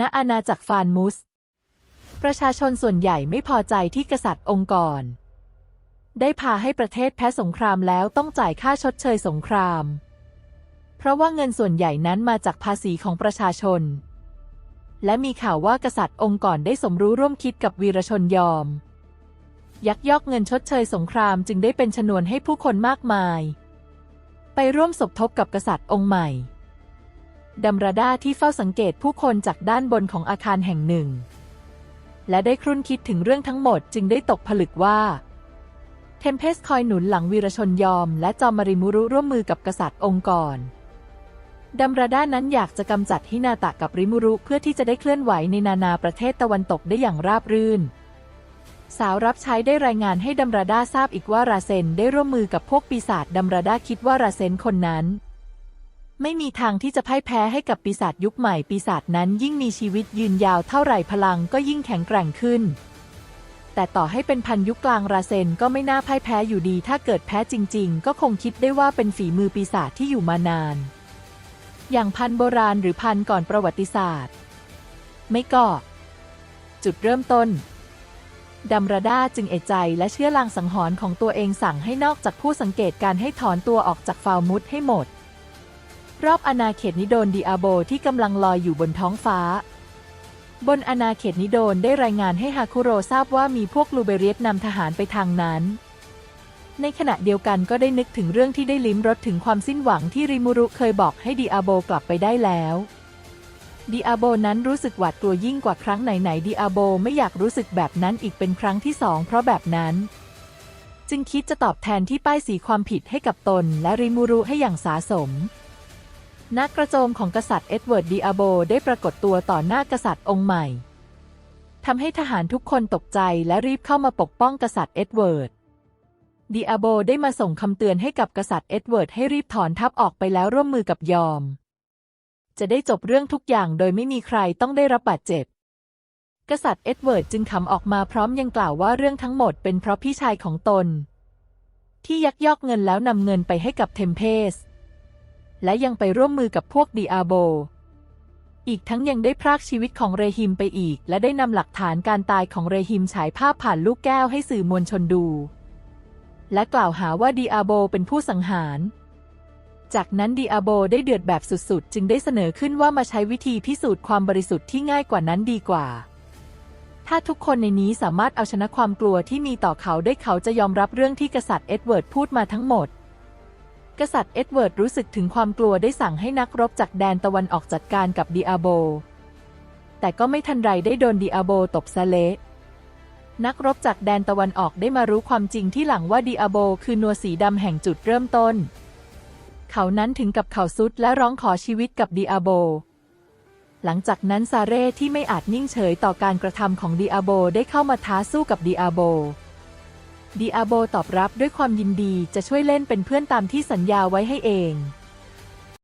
ณอาณาจักรฟานมุส ประชาชนส่วนใหญ่ไม่พอใจที่กษัตริย์องค์กร ได้พาให้ประเทศแพ้สงครามแล้วต้องจ่ายค่าชดเชยสงคราม เพราะว่าเงินส่วนใหญ่นั้นมาจากภาษีของประชาชน และมีข่าวว่ากษัตริย์องค์ก่อนได้สมรู้ร่วมคิดกับวีรชนยอม ยักยอกเงินชดเชยสงครามจึงได้เป็นชนวนให้ผู้คนมากมาย ไปร่วมสมทบกับกษัตริย์องค์ใหม่ ดัมราดาที่เฝ้าสังเกตผู้คนจากด้านบนของอาคารแห่งหนึ่ง และได้ครุ่นคิดถึงเรื่องทั้งหมดจึงได้ตกผลึกว่า เทมเพสคอยหนุนหลังวีรชนยอม และจอมมาริมุรุร่วมมือกับกษัตริย์องค์กรดัมราดานั้นอยากจะกำจัดฮินาตะกับริมุรุเพื่อที่จะได้เคลื่อนไหวในนานาประเทศตะวันตกได้อย่างราบรื่น สาวรับใช้ได้รายงานให้ดัมราดาทราบอีกว่าราเซนได้ร่วมมือกับพวกปีศาจดัมราดาคิดว่าราเซนคนนั้น ไม่มีทางที่จะพ่ายแพ้ให้กับปีศาจยุคใหม่ ปีศาจนั้นยิ่งมีชีวิตยืนยาวเท่าไหร่พลังก็ยิ่งแข็งแกร่งขึ้น แต่ต่อให้เป็นพันยุคกลางราเซนก็ไม่น่าพ่ายแพ้อยู่ดี ถ้าเกิดแพ้จริง ๆ ก็คงคิดได้ว่าเป็นฝีมือปีศาจที่อยู่มานาน อย่างพันโบราณหรือพันก่อนประวัติศาสตร์ ไม่ก็ จุดเริ่มต้นดัมราดาจึงเอใจและเชื่อลางสังหรณ์ของตัวเองสั่งให้นอกจากผู้สังเกตการให้ถอนตัวออกจากฟาวมุดให้หมด รอบอาณาเขตนิโดนดิอาโบที่กำลังลอยอยู่บนท้องฟ้า บนอาณาเขตนิโดนได้รายงานให้ฮาคุโรทราบว่ามีพวกลูเบเรียสนำทหารไปทางนั้น ในขณะเดียวกันก็ได้นึกถึงเรื่องที่ได้ลิ้มรสถึงความสิ้นหวังที่ริมูรุเคยบอกให้ดิอาโบกลับไปได้แล้วดิอาโบนั้นรู้สึกหวาดกลัวยิ่งกว่าครั้งไหนๆดิอาโบไม่อยากรู้สึกแบบนั้นอีกเป็นครั้งที่สองเพราะแบบนั้น จึงคิดจะตอบแทนที่ป้ายสีความผิดให้กับตนและริมูรุให้อย่างสาสม นักกระโจมของกษัตริย์เอ็ดเวิร์ดดิอาโบได้ปรากฏตัวต่อหน้ากษัตริย์องค์ใหม่ทำให้ทหารทุกคนตกใจและรีบเข้ามาปกป้องกษัตริย์เอ็ดเวิร์ดดิอาโบได้มาส่งคำเตือนให้กับกษัตริย์เอ็ดเวิร์ดให้รีบถอนทัพออกไปแล้วร่วมมือกับยอม จะได้จบเรื่องทุกอย่างโดยไม่มีใครต้องได้รับบาดเจ็บ กษัตริย์เอ็ดเวิร์ดจึงขำออกมาพร้อมยังกล่าวว่าเรื่องทั้งหมดเป็นเพราะพี่ชายของตน ที่ยักยอกเงินแล้วนำเงินไปให้กับเทมเพส และยังไปร่วมมือกับพวกดิอาโบ อีกทั้งยังได้พรากชีวิตของเรฮิมไปอีก และได้นำหลักฐานการตายของเรฮิมฉายภาพผ่านลูกแก้วให้สื่อมวลชนดู และกล่าวหาว่าดิอาโบเป็นผู้สังหาร จากนั้นดิอาโบได้เดือดแบบสุดๆ จึงได้เสนอขึ้นว่ามาใช้วิธีพิสูจน์ความบริสุทธิ์ที่ง่ายกว่านั้นดีกว่าถ้าทุกคนในนี้สามารถเอาชนะความกลัวที่มีต่อเขาได้เขาจะยอมรับเรื่องที่กษัตริย์เอ็ดเวิร์ดพูดมาทั้งหมด กษัตริย์เอ็ดเวิร์ดรู้สึกถึงความกลัวได้สั่งให้นักรบจากแดนตะวันออกจัดการกับดิอาโบ แต่ก็ไม่ทันไรได้โดนดิอาโบตบซะเละนักรบจากแดนตะวันออกได้มารู้ความจริงที่หลังว่าดิอาโบคือนัวสีดำแห่งจุดเริ่มต้น เขานั้นถึงกับเข่าสุดและร้องขอชีวิตกับดิอาโบ หลังจากนั้นซาเร่ที่ไม่อาจนิ่งเฉยต่อการกระทำของดิอาโบได้เข้ามาท้าสู้กับดิอาโบ ดิอาโบตอบรับด้วยความยินดีจะช่วยเล่นเป็นเพื่อนตามที่สัญญาไว้ให้เอง